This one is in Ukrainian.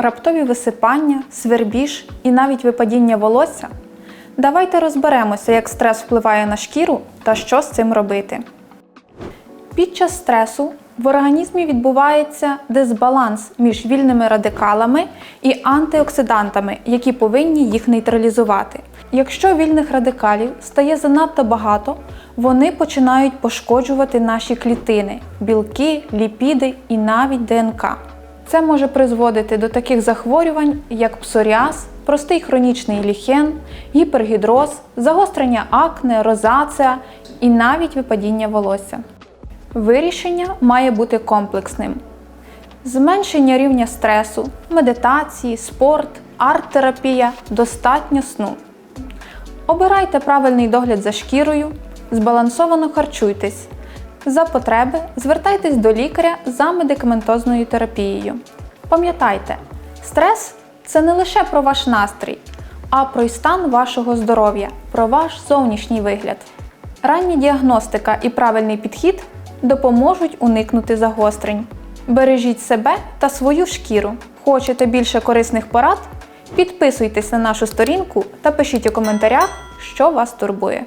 раптові висипання, свербіж і навіть випадіння волосся? Давайте розберемося, як стрес впливає на шкіру та що з цим робити. Під час стресу в організмі відбувається дисбаланс між вільними радикалами і антиоксидантами, які повинні їх нейтралізувати. Якщо вільних радикалів стає занадто багато, вони починають пошкоджувати наші клітини, білки, ліпіди і навіть ДНК. Це може призводити до таких захворювань, як псоріаз, простий хронічний ліхен, гіпергідроз, загострення акне, розацеа і навіть випадіння волосся. Вирішення має бути комплексним. Зменшення рівня стресу, медитації, спорт, арт-терапія, достатньо сну. Обирайте правильний догляд за шкірою, збалансовано харчуйтесь. За потреби звертайтесь до лікаря за медикаментозною терапією. Пам'ятайте, стрес це не лише про ваш настрій, а про й стан вашого здоров'я, про ваш зовнішній вигляд. Рання діагностика і правильний підхід допоможуть уникнути загострень. Бережіть себе та свою шкіру. Хочете більше корисних порад? Підписуйтесь на нашу сторінку та пишіть у коментарях, що вас турбує.